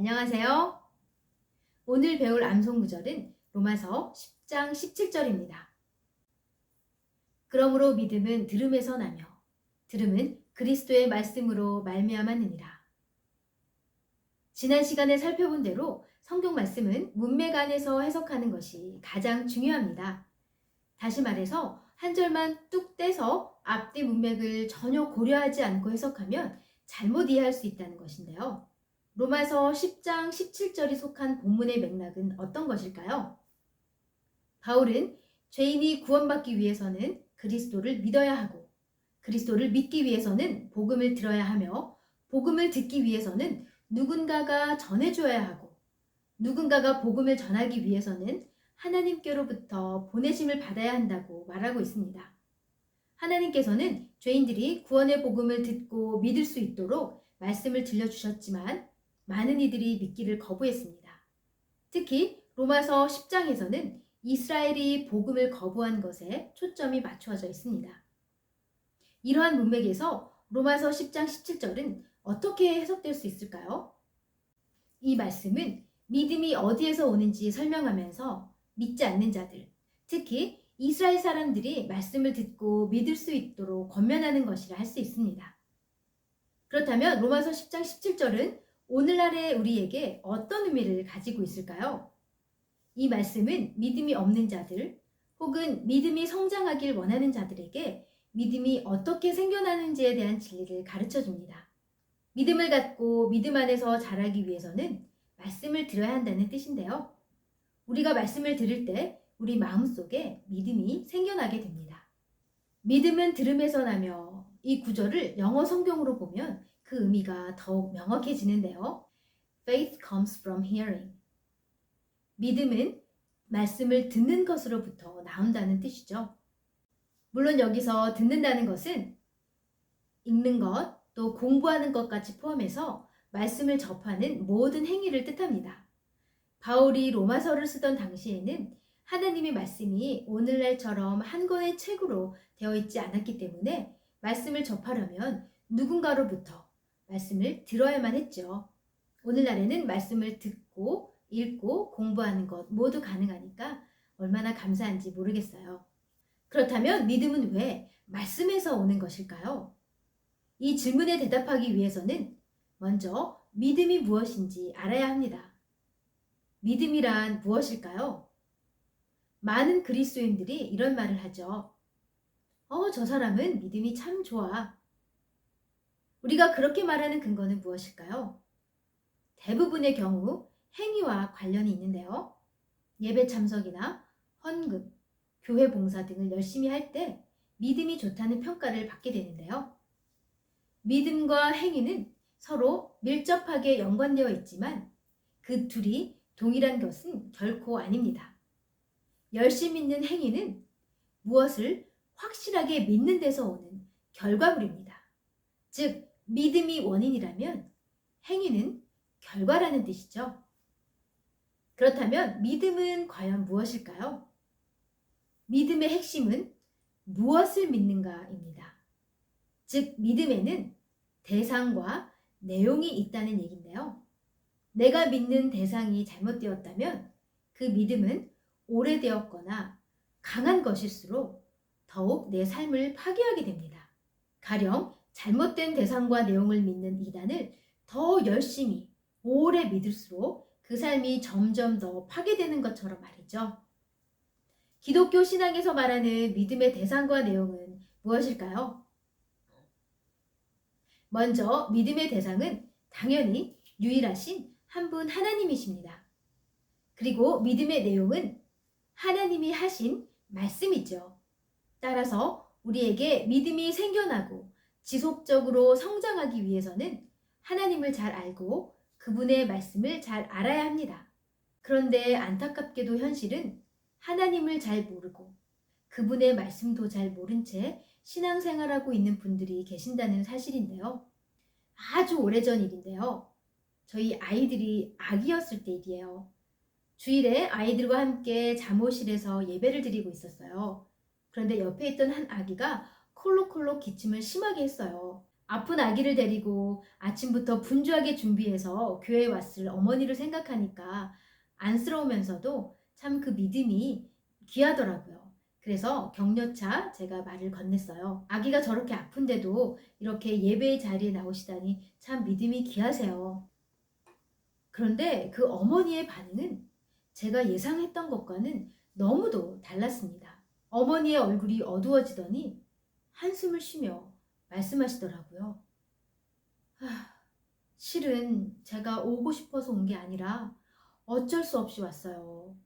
안녕하세요. 오늘 배울 암송 구절은 로마서 10장 17절입니다. 그러므로 믿음은 들음에서 나며 들음은 그리스도의 말씀으로 말미암았느니라. 지난 시간에 살펴본 대로 성경 말씀은 문맥 안에서 해석하는 것이 가장 중요합니다. 다시 말해서 한 절만 뚝 떼서 앞뒤 문맥을 전혀 고려하지 않고 해석하면 잘못 이해할 수 있다는 것인데요. 로마서 10장 17절이 속한 본문의 맥락은 어떤 것일까요? 바울은 죄인이 구원받기 위해서는 그리스도를 믿어야 하고 그리스도를 믿기 위해서는 복음을 들어야 하며 복음을 듣기 위해서는 누군가가 전해줘야 하고 누군가가 복음을 전하기 위해서는 하나님께로부터 보내심을 받아야 한다고 말하고 있습니다. 하나님께서는 죄인들이 구원의 복음을 듣고 믿을 수 있도록 말씀을 들려주셨지만 많은 이들이 믿기를 거부했습니다. 특히 로마서 10장에서는 이스라엘이 복음을 거부한 것에 초점이 맞춰져 있습니다. 이러한 문맥에서 로마서 10장 17절은 어떻게 해석될 수 있을까요? 이 말씀은 믿음이 어디에서 오는지 설명하면서 믿지 않는 자들, 특히 이스라엘 사람들이 말씀을 듣고 믿을 수 있도록 권면하는 것이라 할 수 있습니다. 그렇다면 로마서 10장 17절은 오늘날의 우리에게 어떤 의미를 가지고 있을까요? 이 말씀은 믿음이 없는 자들 혹은 믿음이 성장하길 원하는 자들에게 믿음이 어떻게 생겨나는지에 대한 진리를 가르쳐 줍니다. 믿음을 갖고 믿음 안에서 자라기 위해서는 말씀을 들어야 한다는 뜻인데요. 우리가 말씀을 들을 때 우리 마음속에 믿음이 생겨나게 됩니다. 믿음은 들음에서 나며 이 구절을 영어 성경으로 보면 그 의미가 더욱 명확해지는데요. Faith comes from hearing. 믿음은 말씀을 듣는 것으로부터 나온다는 뜻이죠. 물론 여기서 듣는다는 것은 읽는 것, 또 공부하는 것 같이 포함해서 말씀을 접하는 모든 행위를 뜻합니다. 바울이 로마서를 쓰던 당시에는 하나님의 말씀이 오늘날처럼 한 권의 책으로 되어 있지 않았기 때문에 말씀을 접하려면 누군가로부터 말씀을 들어야만 했죠. 오늘날에는 말씀을 듣고 읽고 공부하는 것 모두 가능하니까 얼마나 감사한지 모르겠어요. 그렇다면 믿음은 왜 말씀에서 오는 것일까요? 이 질문에 대답하기 위해서는 먼저 믿음이 무엇인지 알아야 합니다. 믿음이란 무엇일까요? 많은 그리스도인들이 이런 말을 하죠. 어, 저 사람은 믿음이 참 좋아. 우리가 그렇게 말하는 근거는 무엇일까요? 대부분의 경우 행위와 관련이 있는데요. 예배 참석이나 헌금, 교회 봉사 등을 열심히 할 때 믿음이 좋다는 평가를 받게 되는데요. 믿음과 행위는 서로 밀접하게 연관되어 있지만 그 둘이 동일한 것은 결코 아닙니다. 열심히 믿는 행위는 무엇을 확실하게 믿는 데서 오는 결과물입니다. 즉, 믿음이 원인이라면 행위는 결과라는 뜻이죠. 그렇다면 믿음은 과연 무엇일까요? 믿음의 핵심은 무엇을 믿는가입니다. 즉, 믿음에는 대상과 내용이 있다는 얘기인데요. 내가 믿는 대상이 잘못되었다면 그 믿음은 오래되었거나 강한 것일수록 더욱 내 삶을 파괴하게 됩니다. 가령 잘못된 대상과 내용을 믿는 이단을 더 열심히 오래 믿을수록 그 삶이 점점 더 파괴되는 것처럼 말이죠. 기독교 신앙에서 말하는 믿음의 대상과 내용은 무엇일까요? 먼저 믿음의 대상은 당연히 유일하신 한 분 하나님이십니다. 그리고 믿음의 내용은 하나님이 하신 말씀이죠. 따라서 우리에게 믿음이 생겨나고 지속적으로 성장하기 위해서는 하나님을 잘 알고 그분의 말씀을 잘 알아야 합니다. 그런데 안타깝게도 현실은 하나님을 잘 모르고 그분의 말씀도 잘 모른 채 신앙생활하고 있는 분들이 계신다는 사실인데요. 아주 오래전 일인데요. 저희 아이들이 아기였을 때 일이에요. 주일에 아이들과 함께 잠옷실에서 예배를 드리고 있었어요. 그런데 옆에 있던 한 아기가 콜록콜록 기침을 심하게 했어요. 아픈 아기를 데리고 아침부터 분주하게 준비해서 교회에 왔을 어머니를 생각하니까 안쓰러우면서도 참 그 믿음이 귀하더라고요. 그래서 격려차 제가 말을 건넸어요. 아기가 저렇게 아픈데도 이렇게 예배의 자리에 나오시다니 참 믿음이 귀하세요. 그런데 그 어머니의 반응은 제가 예상했던 것과는 너무도 달랐습니다. 어머니의 얼굴이 어두워지더니 한숨을 쉬며 말씀하시더라고요. 아, 실은 제가 오고 싶어서 온 게 아니라 어쩔 수 없이 왔어요.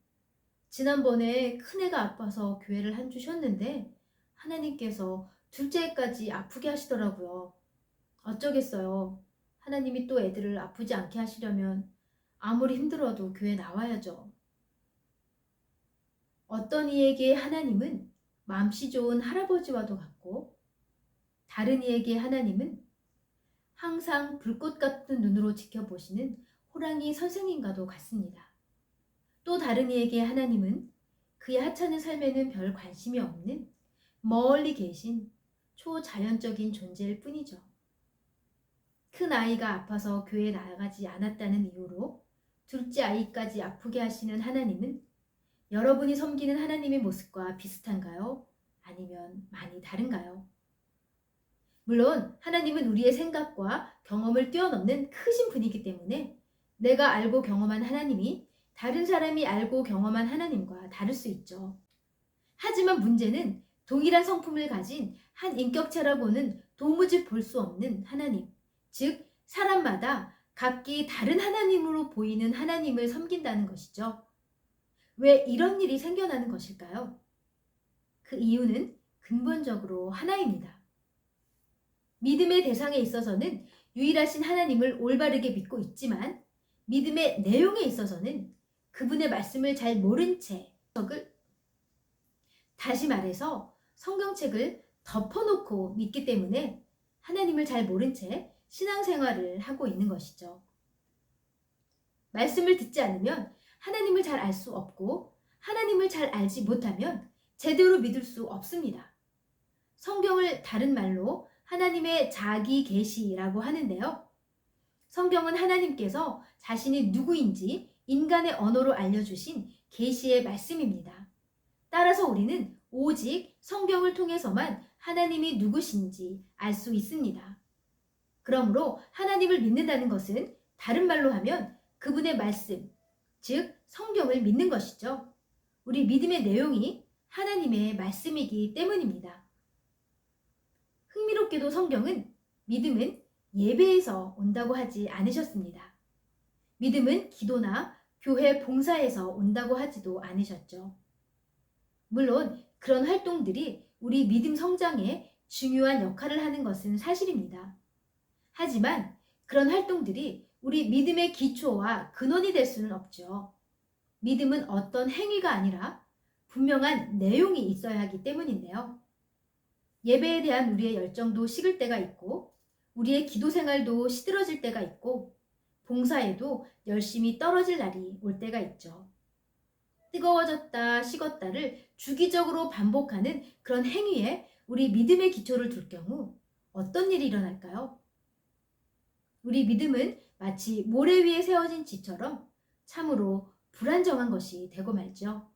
지난번에 큰애가 아파서 교회를 한 주 쉬었는데 하나님께서 둘째까지 아프게 하시더라고요. 어쩌겠어요. 하나님이 또 애들을 아프지 않게 하시려면 아무리 힘들어도 교회 나와야죠. 어떤 이에게 하나님은 맘씨 좋은 할아버지와도 같고 다른 이에게 하나님은 항상 불꽃 같은 눈으로 지켜보시는 호랑이 선생님과도 같습니다. 또 다른 이에게 하나님은 그의 하찮은 삶에는 별 관심이 없는 멀리 계신 초자연적인 존재일 뿐이죠. 큰 아이가 아파서 교회에 나가지 않았다는 이유로 둘째 아이까지 아프게 하시는 하나님은 여러분이 섬기는 하나님의 모습과 비슷한가요? 아니면 많이 다른가요? 물론 하나님은 우리의 생각과 경험을 뛰어넘는 크신 분이기 때문에 내가 알고 경험한 하나님이 다른 사람이 알고 경험한 하나님과 다를 수 있죠. 하지만 문제는 동일한 성품을 가진 한 인격체라고는 도무지 볼 수 없는 하나님, 즉 사람마다 각기 다른 하나님으로 보이는 하나님을 섬긴다는 것이죠. 왜 이런 일이 생겨나는 것일까요? 그 이유는 근본적으로 하나입니다. 믿음의 대상에 있어서는 유일하신 하나님을 올바르게 믿고 있지만 믿음의 내용에 있어서는 그분의 말씀을 잘 모른 채 다시 말해서 성경책을 덮어놓고 믿기 때문에 하나님을 잘 모른 채 신앙생활을 하고 있는 것이죠. 말씀을 듣지 않으면 하나님을 잘 알 수 없고 하나님을 잘 알지 못하면 제대로 믿을 수 없습니다. 성경을 다른 말로 하나님의 자기 계시라고 하는데요. 성경은 하나님께서 자신이 누구인지 인간의 언어로 알려주신 계시의 말씀입니다. 따라서 우리는 오직 성경을 통해서만 하나님이 누구신지 알 수 있습니다. 그러므로 하나님을 믿는다는 것은 다른 말로 하면 그분의 말씀, 즉 성경을 믿는 것이죠. 우리 믿음의 내용이 하나님의 말씀이기 때문입니다. 흥미롭게도 성경은 믿음은 예배에서 온다고 하지 않으셨습니다. 믿음은 기도나 교회 봉사에서 온다고 하지도 않으셨죠. 물론 그런 활동들이 우리 믿음 성장에 중요한 역할을 하는 것은 사실입니다. 하지만 그런 활동들이 우리 믿음의 기초와 근원이 될 수는 없죠. 믿음은 어떤 행위가 아니라 분명한 내용이 있어야 하기 때문인데요. 예배에 대한 우리의 열정도 식을 때가 있고, 우리의 기도 생활도 시들어질 때가 있고, 봉사에도 열심히 떨어질 날이 올 때가 있죠. 뜨거워졌다, 식었다를 주기적으로 반복하는 그런 행위에 우리 믿음의 기초를 둘 경우 어떤 일이 일어날까요? 우리 믿음은 마치 모래 위에 세워진 지처럼 참으로 불안정한 것이 되고 말죠.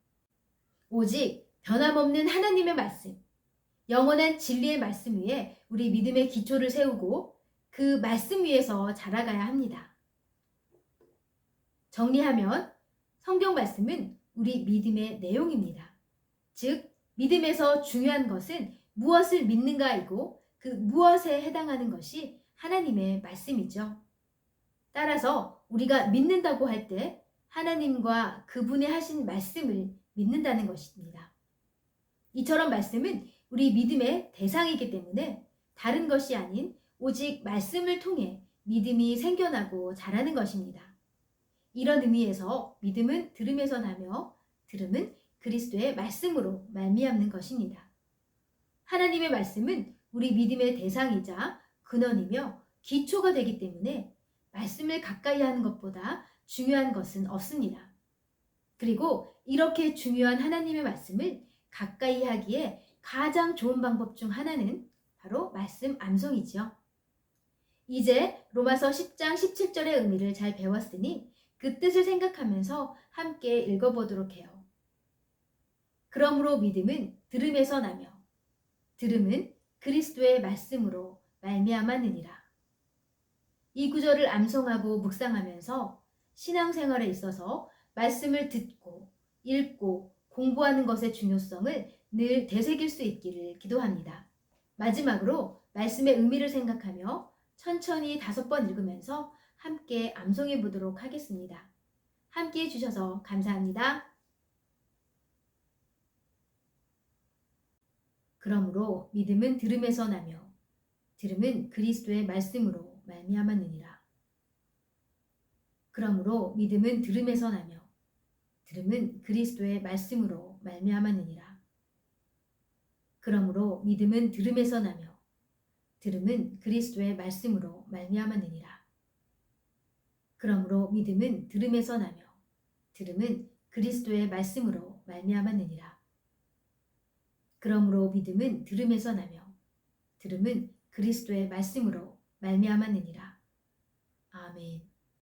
오직 변함없는 하나님의 말씀, 영원한 진리의 말씀 위에 우리 믿음의 기초를 세우고 그 말씀 위에서 자라가야 합니다. 정리하면 성경 말씀은 우리 믿음의 내용입니다. 즉, 믿음에서 중요한 것은 무엇을 믿는가이고 그 무엇에 해당하는 것이 하나님의 말씀이죠. 따라서 우리가 믿는다고 할 때 하나님과 그분의 하신 말씀을 믿는다는 것입니다. 이처럼 말씀은 우리 믿음의 대상이기 때문에 다른 것이 아닌 오직 말씀을 통해 믿음이 생겨나고 자라는 것입니다. 이런 의미에서 믿음은 들음에서 나며 들음은 그리스도의 말씀으로 말미암는 것입니다. 하나님의 말씀은 우리 믿음의 대상이자 근원이며 기초가 되기 때문에 말씀을 가까이 하는 것보다 중요한 것은 없습니다. 그리고 이렇게 중요한 하나님의 말씀을 가까이 하기에 가장 좋은 방법 중 하나는 바로 말씀 암송이지요. 이제 로마서 10장 17절의 의미를 잘 배웠으니 그 뜻을 생각하면서 함께 읽어보도록 해요. 그러므로 믿음은 들음에서 나며 들음은 그리스도의 말씀으로 말미암았느니라. 이 구절을 암송하고 묵상하면서 신앙생활에 있어서 말씀을 듣고 읽고 공부하는 것의 중요성을 늘 되새길 수 있기를 기도합니다. 마지막으로 말씀의 의미를 생각하며 천천히 다섯 번 읽으면서 함께 암송해 보도록 하겠습니다. 함께 해주셔서 감사합니다. 그러므로 믿음은 들음에서 나며 들음은 그리스도의 말씀으로 말미암았느니라. 그러므로 믿음은 들음에서 나며 들음은 그리스도의 말씀으로 말미암았느니라. 그러므로 믿음은 들음에서 나며 들음은 그리스도의 말씀으로 말미암았느니라. 그러므로 믿음은 들음에서 나며 들음은 그리스도의 말씀으로 말미암았느니라. 그러므로 믿음은 들음에서 나며 들음은 그리스도의 말씀으로 말미암았느니라. 아멘.